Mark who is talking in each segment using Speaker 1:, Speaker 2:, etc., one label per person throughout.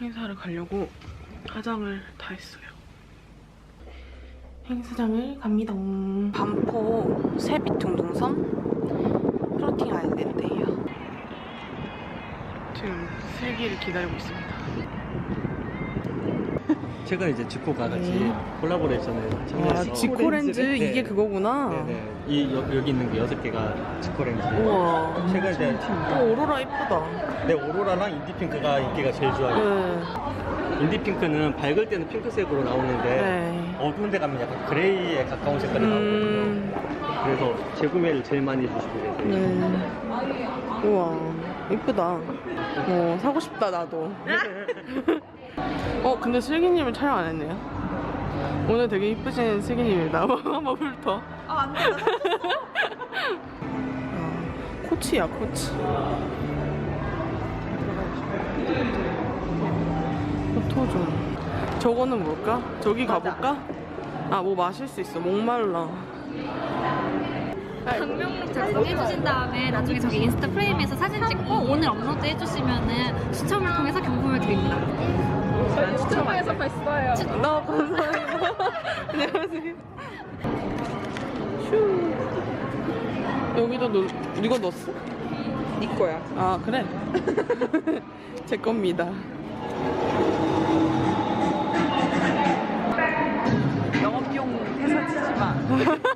Speaker 1: 행사를 가려고 화장을 다 했어요. 행사장을 갑니다. 반포 세빛둥둥섬 플로팅 아일랜드예요. 지금 슬기를 기다리고 있습니다.
Speaker 2: 최근에 이제 지코가 같이
Speaker 1: 네.
Speaker 2: 콜라보레이션을
Speaker 1: 와,
Speaker 2: 참여해서
Speaker 1: 지코렌즈
Speaker 2: 네.
Speaker 1: 이게 그거구나.
Speaker 2: 네네. 이 여, 여기 있는 게 여섯 개가 지코렌즈.
Speaker 1: 우와.
Speaker 2: 최근 이제
Speaker 1: 오, 오로라 이쁘다.
Speaker 2: 네 오로라랑 인디핑크가 인기가 제일 좋아요.
Speaker 1: 네.
Speaker 2: 인디핑크는 밝을 때는 핑크색으로 나오는데
Speaker 1: 네.
Speaker 2: 어두운 데 가면 약간 그레이에 가까운 색깔이 나오거든요.
Speaker 1: 음.
Speaker 2: 그래서 재구매를 제일 많이 해주시고 계세요.
Speaker 1: 네. 우와, 이쁘다. 어, 사고 싶다, 나도. 어, 근데 슬기님은 촬영 안 했네요. 오늘 되게 이쁘신 슬기님이다. 한번 훑어.
Speaker 3: 아, 안 돼. 나
Speaker 1: 아, 코치야, 코치. 포토 좀. 저거는 뭘까? 저기 가볼까? 아, 뭐 마실 수 있어. 목말라.
Speaker 4: 방명록 잘 정해주신 다음에 나중에 저기 인스타 프레임에서 사진 찍고 오늘 업로드 해주시면은 추첨을 통해서 경품을 드립니다.
Speaker 3: 추첨해서 봤어요.
Speaker 1: 나 감사합니다. 안녕하세요. 슈. 여기다 넣, 이거 넣었어?
Speaker 3: 네 거야.
Speaker 1: 아, 그래? 제 겁니다.
Speaker 3: 영업용 회사 치지 마.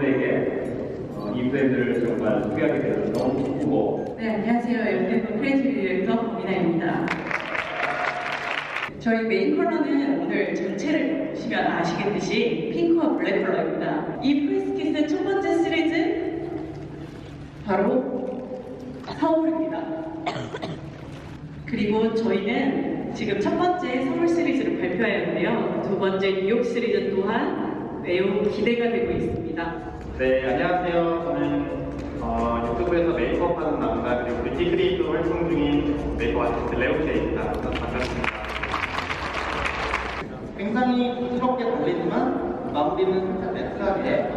Speaker 5: 여러분에게 어, 이 브랜드를 정말 소개하게 되어서 너무 기쁘고
Speaker 6: 네, 안녕하세요. 연대부 크리에이티브에서 범이나입니다. 저희 메인 컬러는 오늘 전체를 보시면 아시겠듯이 핑크와 블랙 컬러입니다. 이 프리스키스의 첫 번째 시리즈 바로 서울입니다. 그리고 저희는 지금 첫 번째 서울 시리즈를 발표하였는데요. 두 번째 뉴욕 시리즈 또한 매우 기대가 되고 있습니다.
Speaker 5: 네 안녕하세요. 저는 어, 유튜브에서 메이크업 하는 남자 그리고 뷰티 크리에이터 활동 중인 메이크업 아티스트 레오케입니다. 반갑습니다. 굉장히 부드럽게 달리지만 마무리는 살짝 매트하게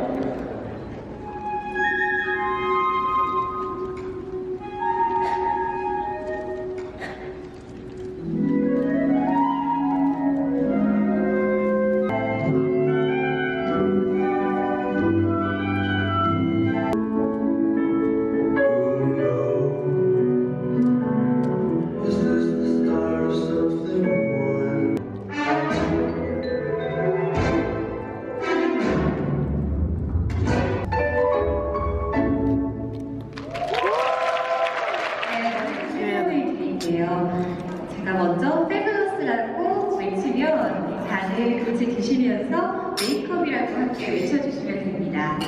Speaker 4: 다들 같이 드시면서 메이크업이라고 함께 외쳐주시면 됩니다.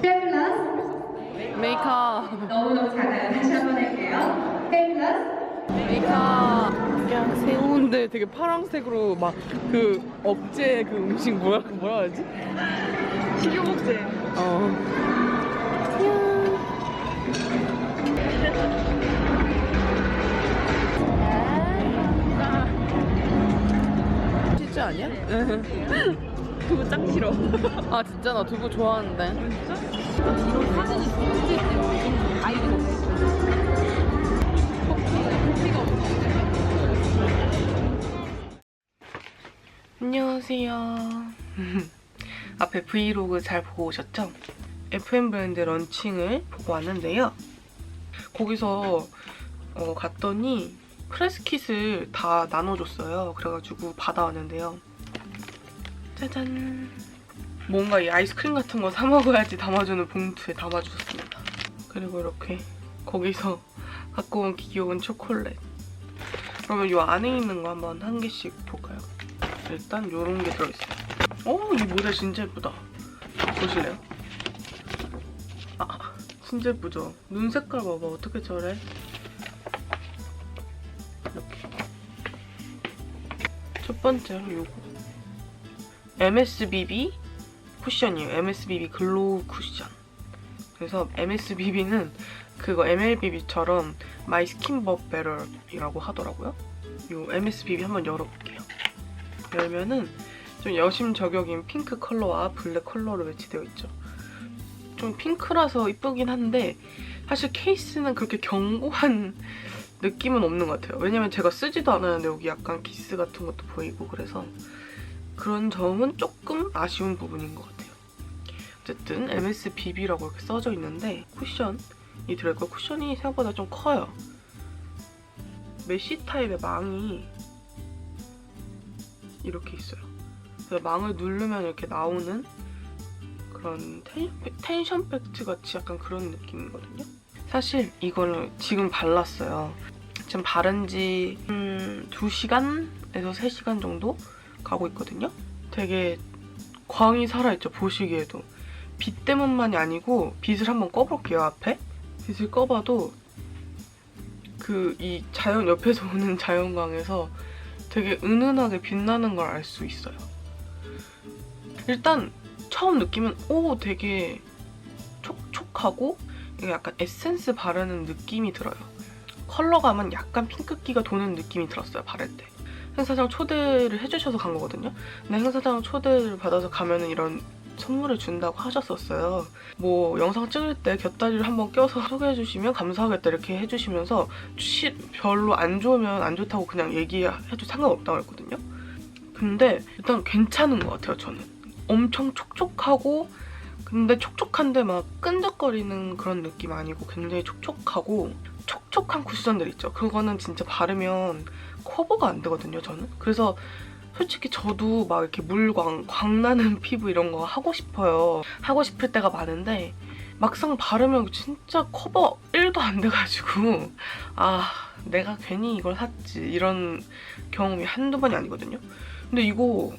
Speaker 4: 페블러스
Speaker 1: 메이크업.
Speaker 4: 너무너무 작아요. 다시 한번 할게요. 페블러스
Speaker 1: 메이크업. 그냥 새우인데 되게 파란색으로 막 그 억제 그 음식 뭐야 뭐라 하지?
Speaker 3: 식용목재.
Speaker 1: 어. 아니야?
Speaker 3: 그거 짱 싫어.
Speaker 1: 아 진짜 나 두부 좋아하는데.
Speaker 3: 이런 사진이 진짜 있어요. 아이디가 없어.
Speaker 1: 안녕하세요. 앞에 브이로그 잘 보고 오셨죠? FM 브랜드 런칭을 보고 왔는데요. 거기서 어, 갔더니 프레스킷을 다 나눠줬어요. 그래가지고 받아왔는데요. 짜잔. 뭔가 이 아이스크림 같은 거 사 먹어야지 담아주는 봉투에 담아주셨습니다. 그리고 이렇게 거기서 갖고 온 귀여운 초콜릿. 그러면 이 안에 있는 거 한번 한 개씩 볼까요? 일단 요런 게 들어있어요. 오, 이 모델 진짜 예쁘다. 보실래요? 아, 진짜 예쁘죠? 눈 색깔 봐봐. 어떻게 저래? 첫 번째로 요거. MSBB 쿠션이에요. MSBB 글로우 쿠션. 그래서 MSBB는 그거 MLBB처럼 마이 스킨 버 베럴이라고 하더라고요. 요 MSBB 한번 열어볼게요. 열면은 좀 여심 저격인 핑크 컬러와 블랙 컬러로 매치되어 있죠. 좀 핑크라서 이쁘긴 한데 사실 케이스는 그렇게 견고한 느낌은 없는 것 같아요. 왜냐면 제가 쓰지도 않았는데 여기 약간 기스 같은 것도 보이고 그래서 그런 점은 조금 아쉬운 부분인 것 같아요. 어쨌든 MSBB라고 이렇게 써져 있는데 쿠션이 들어있고 쿠션이 생각보다 좀 커요. 메쉬 타입의 망이 이렇게 있어요. 그래서 망을 누르면 이렇게 나오는 그런 텐, 텐션 팩트 같이 약간 그런 느낌이거든요. 사실 이거를 지금 발랐어요. 지금 바른 지 음, 2시간에서 3시간 정도 가고 있거든요. 되게 광이 살아있죠, 보시기에도. 빛 때문만이 아니고 빛을 한번 꺼볼게요, 앞에. 빛을 꺼봐도 그 이 자연 옆에서 오는 자연광에서 되게 은은하게 빛나는 걸 알 수 있어요. 일단 처음 느낌은 오 되게 촉촉하고 약간 에센스 바르는 느낌이 들어요. 컬러감은 약간 핑크기가 도는 느낌이 들었어요 바를 때. 행사장 초대를 해주셔서 간 거거든요. 근데 행사장 초대를 받아서 가면은 이런 선물을 준다고 하셨었어요. 뭐 영상 찍을 때 곁다리를 한번 껴서 소개해 주시면 감사하겠다 이렇게 해주시면서 시, 별로 안 좋으면 안 좋다고 그냥 얘기해도 상관없다고 했거든요. 근데 일단 괜찮은 것 같아요 저는. 엄청 촉촉하고 근데 촉촉한데 막 끈적거리는 그런 느낌 아니고 굉장히 촉촉하고 촉촉한 쿠션들 있죠. 그거는 진짜 바르면 커버가 안 되거든요 저는. 그래서 솔직히 저도 막 이렇게 물광, 광나는 피부 이런 거 하고 싶어요. 하고 싶을 때가 많은데 막상 바르면 진짜 커버 1도 안 돼가지고 아 내가 괜히 이걸 샀지 이런 경험이 한두 번이 아니거든요. 근데 이거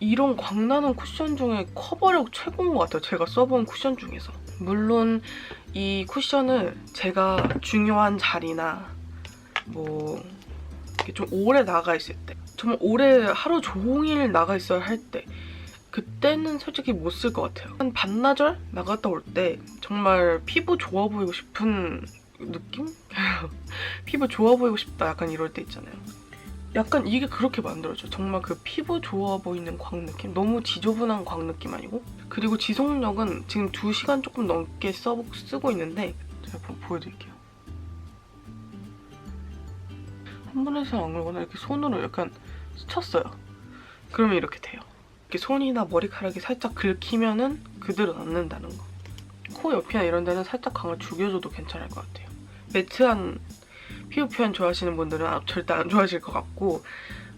Speaker 1: 이런 광나는 쿠션 중에 커버력 최고인 것 같아요. 제가 써본 쿠션 중에서. 물론 이 쿠션을 제가 중요한 자리나 뭐 이렇게 좀 오래 나가 있을 때 정말 오래 하루 종일 나가 있어야 할 때 그때는 솔직히 못 쓸 것 같아요. 한 반나절 나갔다 올 때 정말 피부 좋아 보이고 싶은 느낌? 피부 좋아 보이고 싶다 약간 이럴 때 있잖아요. 약간 이게 그렇게 만들어져. 정말 그 피부 좋아 보이는 광 느낌? 너무 지저분한 광 느낌 아니고? 그리고 지속력은 지금 2시간 조금 넘게 써, 쓰고 있는데 제가 보, 보여드릴게요. 한 번에서 안 그러거나 이렇게 손으로 약간 스쳤어요. 그러면 이렇게 돼요. 이렇게 손이나 머리카락이 살짝 긁히면은 그대로 남는다는 거. 코 옆이나 이런 데는 살짝 광을 죽여줘도 괜찮을 것 같아요. 매트한 피부 표현 좋아하시는 분들은 아, 절대 안 좋아하실 것 같고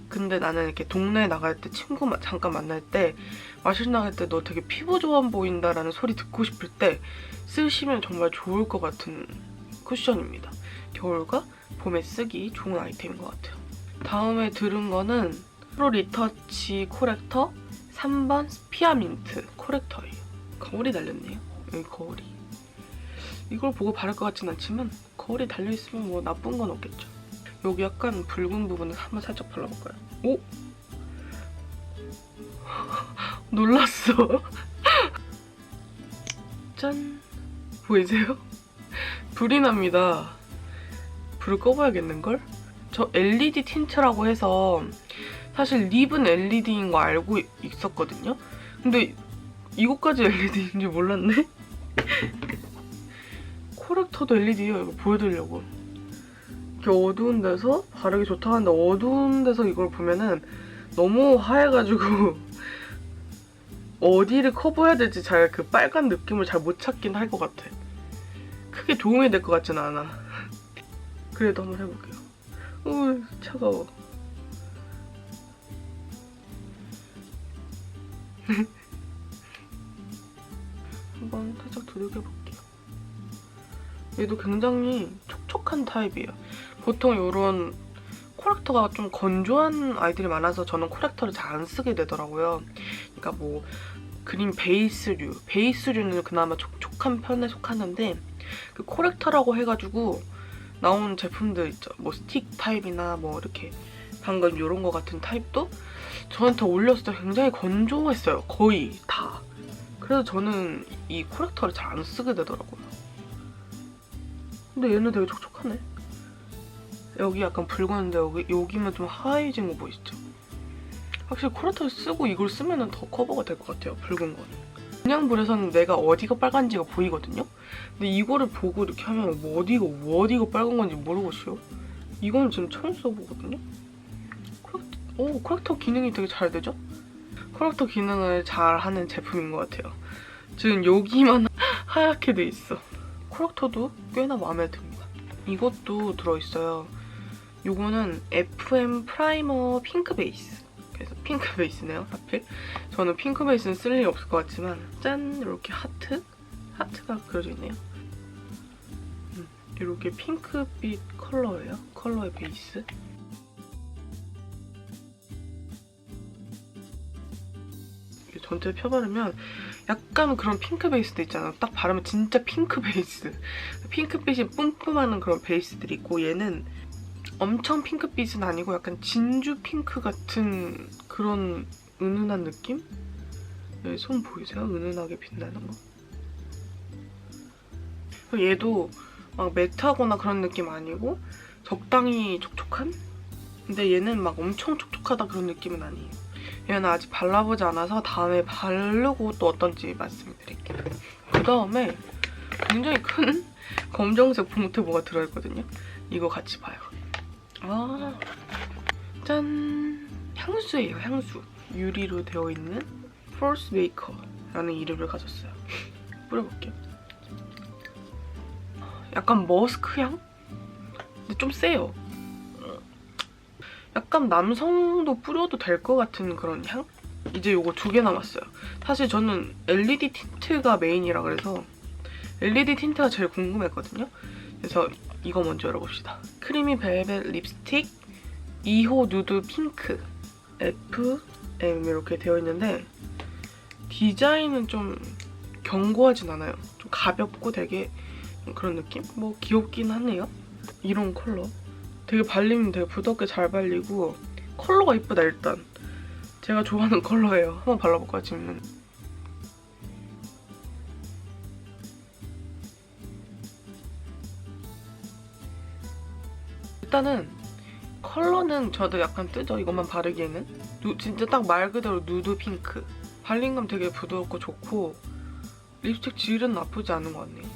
Speaker 1: 근데 나는 이렇게 동네에 나갈 때 친구 마- 잠깐 만날 때 마실 나갈 때 너 되게 피부 좋아 보인다라는 소리 듣고 싶을 때 쓰시면 정말 좋을 것 같은 쿠션입니다. 겨울과 봄에 쓰기 좋은 아이템인 것 같아요. 다음에 들은 거는 프로 리터치 코렉터 3번 스피아민트 코렉터예요. 거울이 달렸네요. 여기 거울이. 이걸 보고 바를 것 같진 않지만 거울이 달려있으면 뭐 나쁜 건 없겠죠. 여기 약간 붉은 부분을 한번 살짝 발라볼까요? 오! 놀랐어. 짠! 보이세요? 불이 납니다. 불을 꺼봐야겠는걸? 저 LED 틴트라고 해서 사실 립은 LED인 거 알고 있었거든요? 근데 이것까지 LED인 줄 몰랐네? 코렉터도 LED예요. 이거 보여드리려고. 이렇게 어두운 데서 바르기 좋다 하는데 어두운 데서 이걸 보면은 너무 하얘가지고 어디를 커버해야 될지 잘 그 빨간 느낌을 잘 못 찾긴 할 것 같아. 크게 도움이 될 것 같진 않아. 그래도 한번 해볼게요. 우 차가워. 한번 살짝 두들겨볼게요. 얘도 굉장히 촉촉한 타입이에요. 보통 이런 코렉터가 좀 건조한 아이들이 많아서 저는 코렉터를 잘 안 쓰게 되더라고요. 그러니까 뭐 그린 베이스류, 베이스류는 그나마 촉촉한 편에 속하는데 그 코렉터라고 해가지고 나온 제품들 있죠. 뭐 스틱 타입이나 뭐 이렇게 방금 이런 거 같은 타입도 저한테 올렸을 때 굉장히 건조했어요. 거의 다. 그래서 저는 이 코렉터를 잘 안 쓰게 되더라고요. 근데 얘는 되게 촉촉하네. 여기 약간 붉었는데 여기, 여기만 좀 하얘진 거 보이시죠? 확실히 코렉터를 쓰고 이걸 쓰면 더 커버가 될 것 같아요. 붉은 거는. 그냥 볼에서는 내가 어디가 빨간지가 보이거든요? 근데 이거를 보고 이렇게 하면 뭐 어디가 어디가 빨간 건지 모르겠어요. 이거는 지금 처음 써보거든요. 코렉터, 오 코렉터 기능이 되게 잘 되죠? 코렉터 기능을 잘 하는 제품인 것 같아요. 지금 여기만 하얗게 돼 있어. 코렉터도 꽤나 마음에 듭니다. 이것도 들어있어요. 요거는 FM 프라이머 핑크 베이스. 그래서 핑크 베이스네요, 하필. 저는 핑크 베이스는 쓸 일이 없을 것 같지만 짠! 이렇게 하트? 하트가 그려져 있네요. 음, 이렇게 핑크빛 컬러예요. 컬러의 베이스. 전체 펴바르면 약간 그런 핑크 베이스도 있잖아요. 딱 바르면 진짜 핑크 베이스. 핑크빛이 뿜뿜하는 그런 베이스들이 있고 얘는 엄청 핑크빛은 아니고 약간 진주 핑크 같은 그런 은은한 느낌? 여기 손 보이세요? 은은하게 빛나는 거. 얘도 막 매트하거나 그런 느낌 아니고 적당히 촉촉한? 근데 얘는 막 엄청 촉촉하다 그런 느낌은 아니에요. 얘는 아직 발라보지 않아서 다음에 바르고 또 어떤지 말씀드릴게요. 그 다음에 굉장히 큰 검정색 봉투 뭐가 들어있거든요. 이거 같이 봐요. 아, 짠! 향수예요, 향수. 유리로 되어 있는 Force Maker라는 이름을 가졌어요. 뿌려볼게요. 약간 머스크 향? 근데 좀 세요. 약간 남성도 뿌려도 될 것 같은 그런 향? 이제 요거 두 개 남았어요. 사실 저는 LED 틴트가 메인이라 그래서 LED 틴트가 제일 궁금했거든요. 그래서 이거 먼저 열어봅시다. 크리미 벨벳 립스틱 2호 누드 핑크 FM 이렇게 되어 있는데 디자인은 좀 견고하진 않아요. 좀 가볍고 되게 그런 느낌? 뭐 귀엽긴 하네요. 이런 컬러. 되게 발리면 되게 부드럽게 잘 발리고 컬러가 이쁘다 일단. 제가 좋아하는 컬러예요. 한번 발라볼까요 지금은? 일단은 컬러는 저도 약간 뜨죠 이것만 바르기에는 누- 진짜 딱 말 그대로 누드 핑크 발림감 되게 부드럽고 좋고 립스틱 질은 나쁘지 않은 것 같네요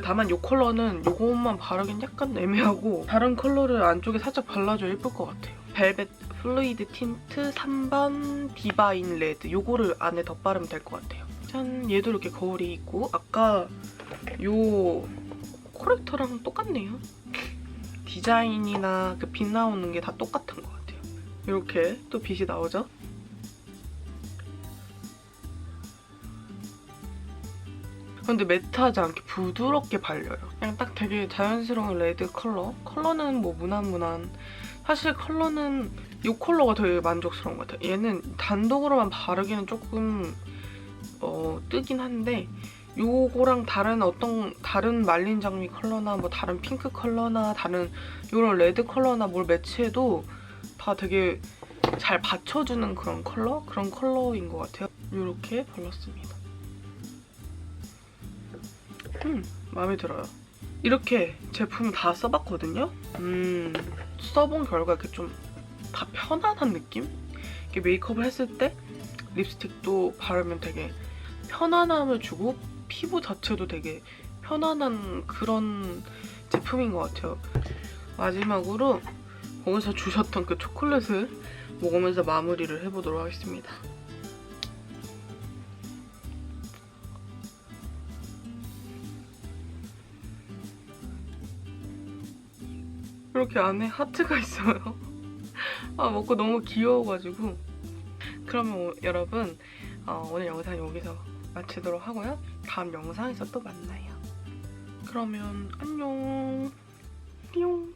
Speaker 1: 다만 이 컬러는 이것만 바르긴 약간 애매하고 다른 컬러를 안쪽에 살짝 발라줘야 예쁠 것 같아요. 벨벳 플루이드 틴트 3번 디바인 레드. 요거를 안에 덧바르면 될 것 같아요. 짠. 얘도 이렇게 거울이 있고 아까 요 코렉터랑 똑같네요. 디자인이나 그 빛 나오는 게 다 똑같은 것 같아요. 이렇게 또 빛이 나오죠? 근데 매트하지 않게 부드럽게 발려요. 그냥 딱 되게 자연스러운 레드 컬러. 컬러는 뭐 무난무난. 사실 컬러는 이 컬러가 되게 만족스러운 것 같아요. 얘는 단독으로만 바르기는 조금 어, 뜨긴 한데 요거랑 다른 어떤 다른 말린 장미 컬러나 뭐 다른 핑크 컬러나 다른 이런 레드 컬러나 뭘 매치해도 다 되게 잘 받쳐주는 그런 컬러? 그런 컬러인 것 같아요. 이렇게 발랐습니다. 음, 마음에 들어요. 이렇게 제품 다 써봤거든요. 음, 써본 결과 이렇게 좀 다 편안한 느낌? 이렇게 메이크업을 했을 때 립스틱도 바르면 되게 편안함을 주고 피부 자체도 되게 편안한 그런 제품인 것 같아요. 마지막으로 거기서 주셨던 그 초콜릿을 먹으면서 마무리를 해보도록 하겠습니다. 이렇게 안에 하트가 있어요. 아 먹고 너무 귀여워가지고 그러면 오- 여러분 어, 오늘 영상 여기서 마치도록 하고요. 다음 영상에서 또 만나요. 그러면 안녕. 띠용.